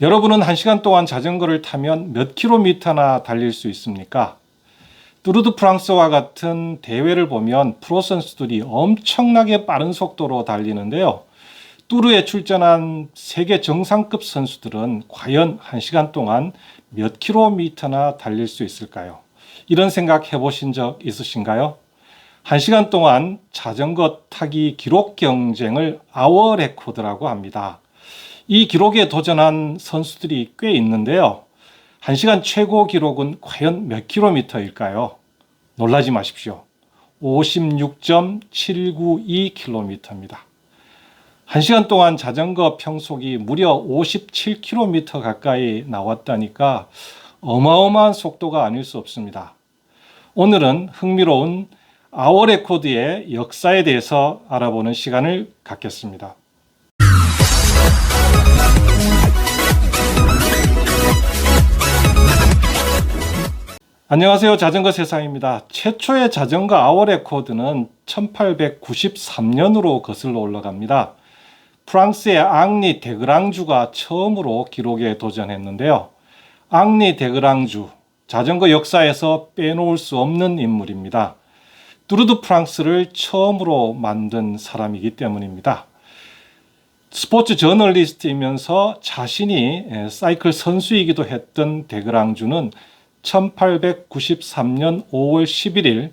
여러분은 1시간 동안 자전거를 타면 몇 킬로미터나 달릴 수 있습니까? 뚜르드 프랑스와 같은 대회를 보면 프로 선수들이 엄청나게 빠른 속도로 달리는데요. 뚜르에 출전한 세계 정상급 선수들은 과연 1시간 동안 몇 킬로미터나 달릴 수 있을까요? 이런 생각 해보신 적 있으신가요? 1시간 동안 자전거 타기 기록 경쟁을 아워 레코드라고 합니다. 이 기록에 도전한 선수들이 꽤 있는데요. 1시간 최고 기록은 과연 몇 킬로미터일까요? 놀라지 마십시오. 56.792km입니다. 1시간 동안 자전거 평속이 무려 57km 가까이 나왔다니까 어마어마한 속도가 아닐 수 없습니다. 오늘은 흥미로운 아워 레코드의 역사에 대해서 알아보는 시간을 갖겠습니다. 안녕하세요. 자전거 세상입니다. 최초의 자전거 아워 레코드는 1893년으로 거슬러 올라갑니다. 프랑스의 앙리 데그랑주가 처음으로 기록에 도전했는데요. 앙리 데그랑주, 자전거 역사에서 빼놓을 수 없는 인물입니다. 뚜르드 프랑스를 처음으로 만든 사람이기 때문입니다. 스포츠 저널리스트이면서 자신이 사이클 선수이기도 했던 데그랑주는 1893년 5월 11일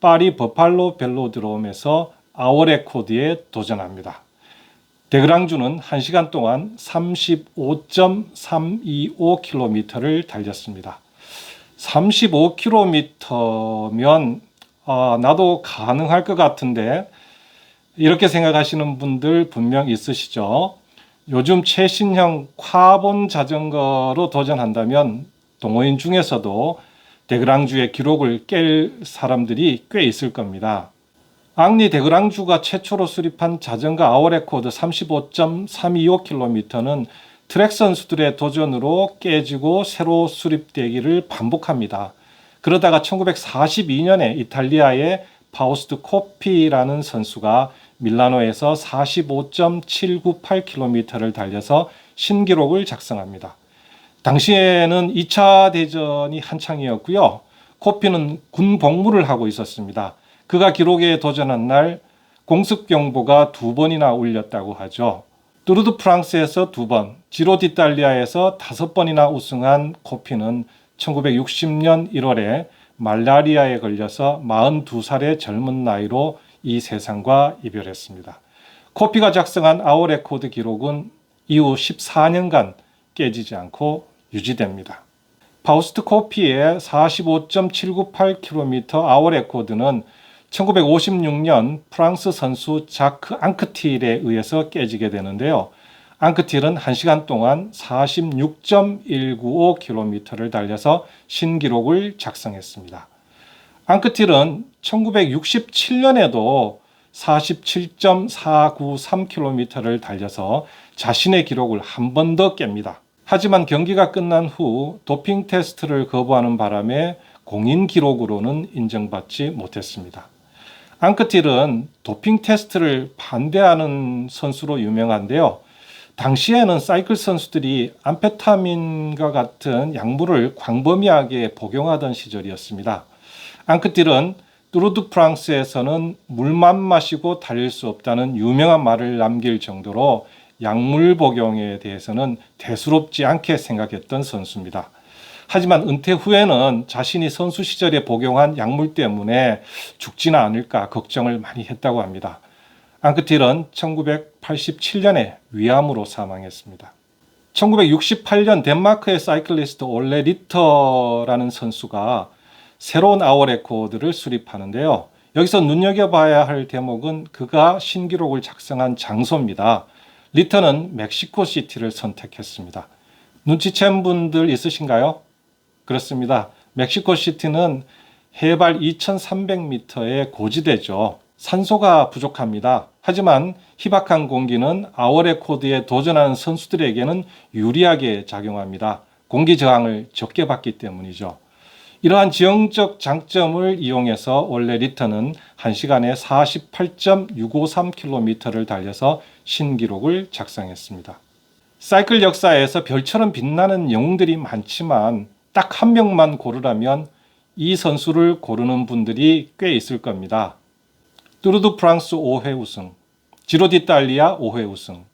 파리 버팔로 벨로드롬에서 아워레코드에 도전합니다. 데그랑주는 1시간 동안 35.325km를 달렸습니다. 35km면 아, 나도 가능할 것 같은데 이렇게 생각하시는 분들 분명 있으시죠. 요즘 최신형 카본 자전거로 도전한다면 동호인 중에서도 데그랑주의 기록을 깰 사람들이 꽤 있을 겁니다. 앙리 데그랑주가 최초로 수립한 자전거 아워레코드 35.325km는 트랙 선수들의 도전으로 깨지고 새로 수립되기를 반복합니다. 그러다가 1942년에 이탈리아의 파우스트 코피라는 선수가 밀라노에서 45.798km를 달려서 신기록을 작성합니다. 당시에는 2차 대전이 한창이었고요. 코피는 군 복무를 하고 있었습니다. 그가 기록에 도전한 날 공습 경보가 두 번이나 울렸다고 하죠. 뚜르드 프랑스에서 두 번, 지로 디탈리아에서 다섯 번이나 우승한 코피는 1960년 1월에 말라리아에 걸려서 42살의 젊은 나이로 이 세상과 이별했습니다. 코피가 작성한 아워 레코드 기록은 이후 14년간 깨지지 않고 유지됩니다. 파우스트 코피의 45.798km 아워 레코드는 1956년 프랑스 선수 자크 앙크틸에 의해서 깨지게 되는데요. 앙크틸은 1시간 동안 46.195km를 달려서 신기록을 작성했습니다. 앙크틸은 1967년에도 47.493km를 달려서 자신의 기록을 한 번 더 깹니다. 하지만 경기가 끝난 후 도핑 테스트를 거부하는 바람에 공인 기록으로는 인정받지 못했습니다. 앙크틸은 도핑 테스트를 반대하는 선수로 유명한데요. 당시에는 사이클 선수들이 암페타민과 같은 약물을 광범위하게 복용하던 시절이었습니다. 앙크틸은 뚜르드 프랑스에서는 물만 마시고 달릴 수 없다는 유명한 말을 남길 정도로 약물 복용에 대해서는 대수롭지 않게 생각했던 선수입니다. 하지만 은퇴 후에는 자신이 선수 시절에 복용한 약물 때문에 죽지는 않을까 걱정을 많이 했다고 합니다. 앙크틸은 1987년에 위암으로 사망했습니다. 1968년 덴마크의 사이클리스트 올레 리터라는 선수가 새로운 아워 레코드를 수립하는데요. 여기서 눈여겨봐야 할 대목은 그가 신기록을 작성한 장소입니다. 리터는 멕시코 시티를 선택했습니다. 눈치챈 분들 있으신가요? 그렇습니다. 멕시코 시티는 해발 2300m의 고지대죠. 산소가 부족합니다. 하지만 희박한 공기는 아워 레코드에 도전하는 선수들에게는 유리하게 작용합니다. 공기 저항을 적게 받기 때문이죠. 이러한 지형적 장점을 이용해서 원래 리터는 1시간에 48.653km를 달려서 신기록을 작성했습니다. 사이클 역사에서 별처럼 빛나는 영웅들이 많지만 딱 한 명만 고르라면 이 선수를 고르는 분들이 꽤 있을 겁니다. 뚜르드 프랑스 5회 우승, 지로 디탈리아 5회 우승,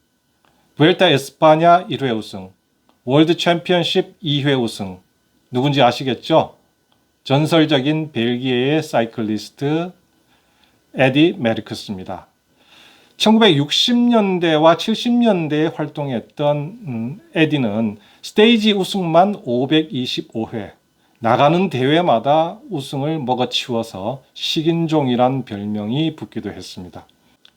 부엘타 에스파냐 1회 우승, 월드 챔피언십 2회 우승. 누군지 아시겠죠? 전설적인 벨기에의 사이클리스트 에디 메르크스입니다. 1960년대와 70년대에 활동했던 음, 에디는 스테이지 우승만 525회, 나가는 대회마다 우승을 먹어치워서 식인종이란 별명이 붙기도 했습니다.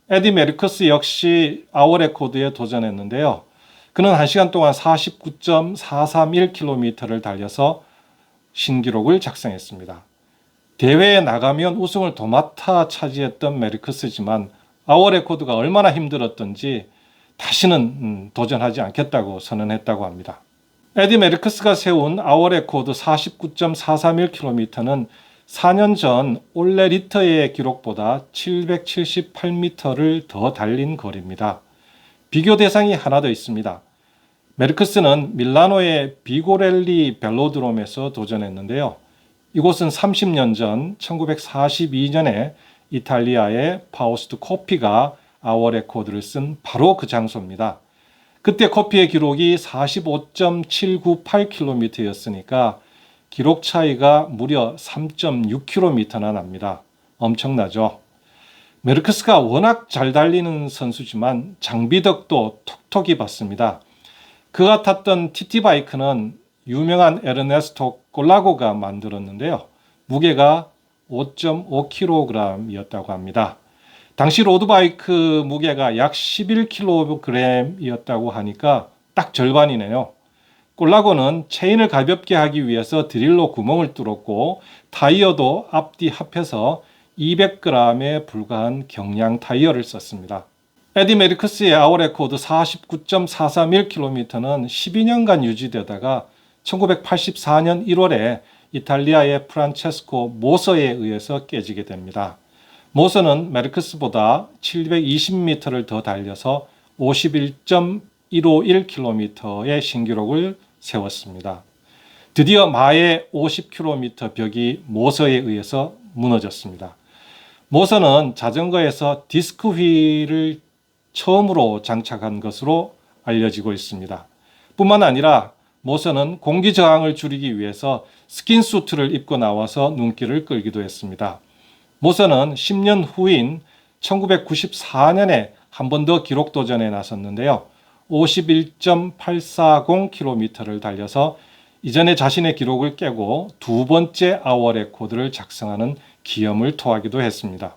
에디 메르크스 역시 아워 레코드에 도전했는데요. 그는 1시간 동안 49.431km를 달려서 신기록을 작성했습니다. 대회에 나가면 우승을 도맡아 차지했던 메르크스지만 아워 레코드가 얼마나 힘들었던지 다시는 음, 도전하지 않겠다고 선언했다고 합니다. 에디 메르크스가 세운 아워 레코드 49.431km는 4년 전 올레 리터의 기록보다 778m를 더 달린 거리입니다. 비교 대상이 하나 더 있습니다. 메르크스는 밀라노의 비고렐리 벨로드롬에서 도전했는데요. 이곳은 30년 전 1942년에 이탈리아의 파우스트 코피가 아워 레코드를 쓴 바로 그 장소입니다. 그때 코피의 기록이 45.798km였으니까 기록 차이가 무려 3.6km나 납니다. 엄청나죠? 메르크스가 워낙 잘 달리는 선수지만 장비덕도 톡톡히 받습니다. 그가 탔던 TT 바이크는 유명한 에르네스토 콜라고가 만들었는데요. 무게가 5.5kg이었다고 합니다. 당시 로드바이크 무게가 약 11kg이었다고 하니까 딱 절반이네요. 꼴라고는 체인을 가볍게 하기 위해서 드릴로 구멍을 뚫었고 타이어도 앞뒤 합해서 200g에 불과한 경량 타이어를 썼습니다. 에디 메리크스의 아워레코드 49.431km는 12년간 유지되다가 1984년 1월에 이탈리아의 프란체스코 모서에 의해서 깨지게 됩니다. 모서는 메르크스보다 720m를 더 달려서 51.151km의 신기록을 세웠습니다. 드디어 마의 50km 벽이 모서에 의해서 무너졌습니다. 모서는 자전거에서 디스크 휠을 처음으로 장착한 것으로 알려지고 있습니다. 뿐만 아니라 모서는 공기 저항을 줄이기 위해서 스킨수트를 입고 나와서 눈길을 끌기도 했습니다. 모서는 10년 후인 1994년에 한 번 더 기록 도전에 나섰는데요. 51.840km를 달려서 이전에 자신의 기록을 깨고 두 번째 아워 레코드를 작성하는 기염을 토하기도 했습니다.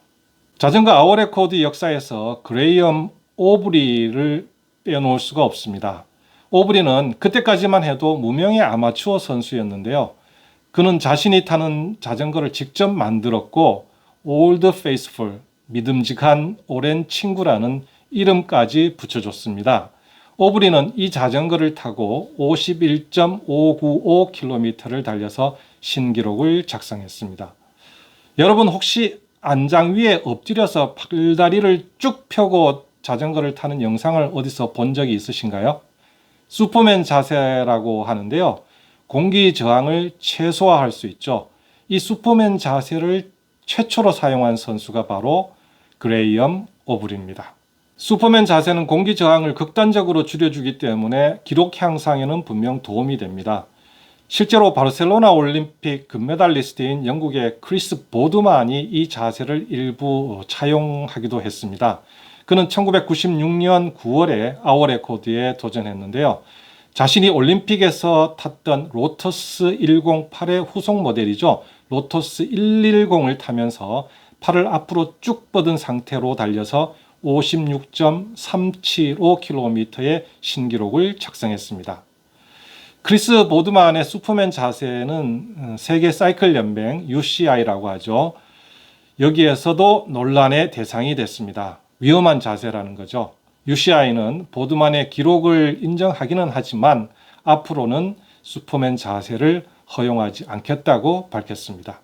자전거 아워 레코드 역사에서 그레이엄 오브리를 빼놓을 수가 없습니다. 오브리는 그때까지만 해도 무명의 아마추어 선수였는데요. 그는 자신이 타는 자전거를 직접 만들었고 올드 페이스풀 믿음직한 오랜 친구라는 이름까지 붙여줬습니다. 오브리는 이 자전거를 타고 51.595km를 달려서 신기록을 작성했습니다. 여러분 혹시 안장 위에 엎드려서 팔다리를 쭉 펴고 자전거를 타는 영상을 어디서 본 적이 있으신가요? 슈퍼맨 자세라고 하는데요. 공기 저항을 최소화할 수 있죠. 이 슈퍼맨 자세를 최초로 사용한 선수가 바로 그레이엄 오브리입니다. 슈퍼맨 자세는 공기 저항을 극단적으로 줄여주기 때문에 기록 향상에는 분명 도움이 됩니다. 실제로 바르셀로나 올림픽 금메달리스트인 영국의 크리스 보드만이 이 자세를 일부 차용하기도 했습니다. 그는 1996년 9월에 아워 레코드에 도전했는데요. 자신이 올림픽에서 탔던 로터스 108의 후속 모델이죠. 로터스 110을 타면서 팔을 앞으로 쭉 뻗은 상태로 달려서 56.375km의 신기록을 작성했습니다. 크리스 보드만의 슈퍼맨 자세는 어, 세계 사이클 연맹 UCI라고 하죠. 여기에서도 논란의 대상이 됐습니다. 위험한 자세라는 거죠. UCI는 보드만의 기록을 인정하기는 하지만 앞으로는 슈퍼맨 자세를 허용하지 않겠다고 밝혔습니다.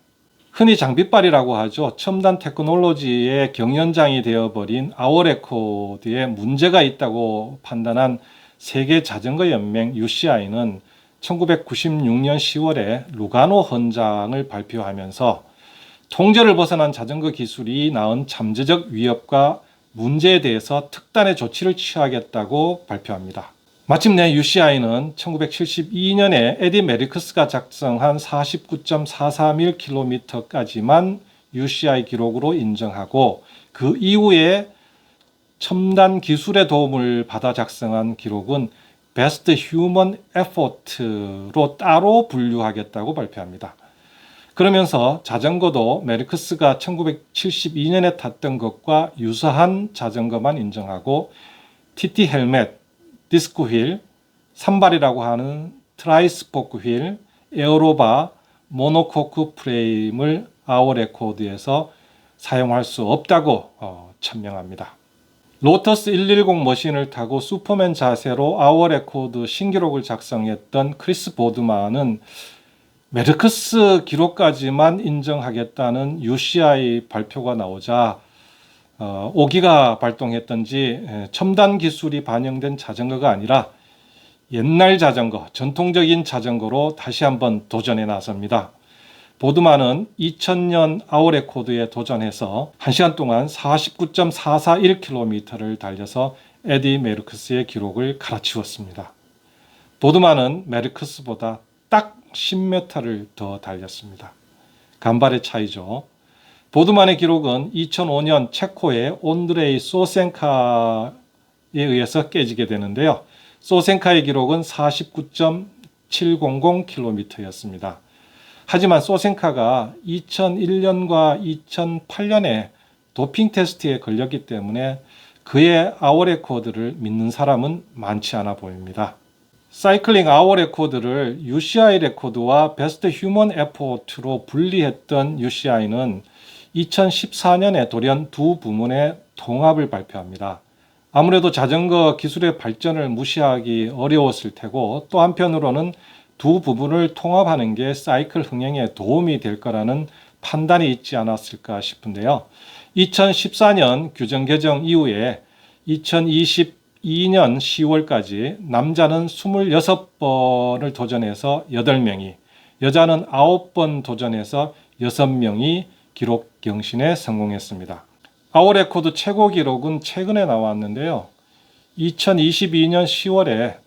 흔히 장비빨이라고 하죠. 첨단 테크놀로지의 경연장이 되어버린 아워레코드에 문제가 있다고 판단한 세계 자전거 연맹 UCI는 1996년 10월에 루가노 헌장을 발표하면서 통제를 벗어난 자전거 기술이 낳은 잠재적 위협과 문제에 대해서 특단의 조치를 취하겠다고 발표합니다. 마침내 UCI는 1972년에 에디 메리크스가 작성한 49.431km까지만 UCI 기록으로 인정하고 그 이후에 첨단 기술의 도움을 받아 작성한 기록은 베스트 휴먼 에포트로 따로 분류하겠다고 발표합니다. 그러면서 자전거도 메르크스가 1972년에 탔던 것과 유사한 자전거만 인정하고 TT 헬멧, 디스크 휠, 산발이라고 하는 트라이스포크 휠, 에어로바, 모노코크 프레임을 아워 레코드에서 사용할 수 없다고 어, 천명합니다. 로터스 110 머신을 타고 슈퍼맨 자세로 아워 레코드 신기록을 작성했던 크리스 보드만은 메르크스 기록까지만 인정하겠다는 UCI 발표가 나오자 어, 오기가 발동했던지 에, 첨단 기술이 반영된 자전거가 아니라 옛날 자전거, 전통적인 자전거로 다시 한번 도전에 나섭니다. 보드만은 2000년 아우레코드에 도전해서 1시간 동안 49.441km를 달려서 에디 메르크스의 기록을 갈아치웠습니다. 보드만은 메르크스보다 딱 10m를 더 달렸습니다. 간발의 차이죠. 보드만의 기록은 2005년 체코의 온드레이 소센카에 의해서 깨지게 되는데요. 소센카의 기록은 49.700km였습니다. 하지만 소센카가 2001년과 2008년에 도핑 테스트에 걸렸기 때문에 그의 아워 레코드를 믿는 사람은 많지 않아 보입니다. 사이클링 아워 레코드를 UCI 레코드와 베스트 휴먼 에포트로 분리했던 UCI는 2014년에 돌연 두 부문의 통합을 발표합니다. 아무래도 자전거 기술의 발전을 무시하기 어려웠을 테고 또 한편으로는 두 부분을 통합하는 게 사이클 흥행에 도움이 될 거라는 판단이 있지 않았을까 싶은데요. 2014년 규정 개정 이후에 2022년 10월까지 남자는 26번을 도전해서 8명이, 여자는 9번 도전해서 6명이 기록 경신에 성공했습니다. 아워 레코드 최고 기록은 최근에 나왔는데요. 2022년 10월에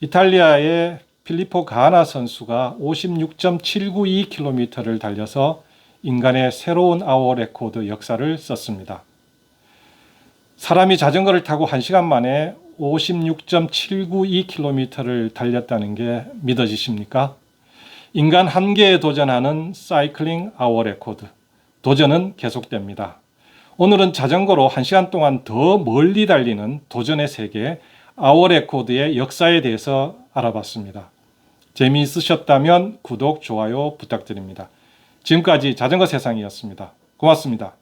이탈리아의 필리포 가나 선수가 56.792km를 달려서 인간의 새로운 아워 레코드 역사를 썼습니다. 사람이 자전거를 타고 1시간 만에 56.792km를 달렸다는 게 믿어지십니까? 인간 한계에 도전하는 사이클링 아워 레코드. 도전은 계속됩니다. 오늘은 자전거로 1시간 동안 더 멀리 달리는 도전의 세계 아워 레코드의 역사에 대해서 알아봤습니다. 재미있으셨다면 구독, 좋아요 부탁드립니다. 지금까지 자전거 세상이었습니다. 고맙습니다.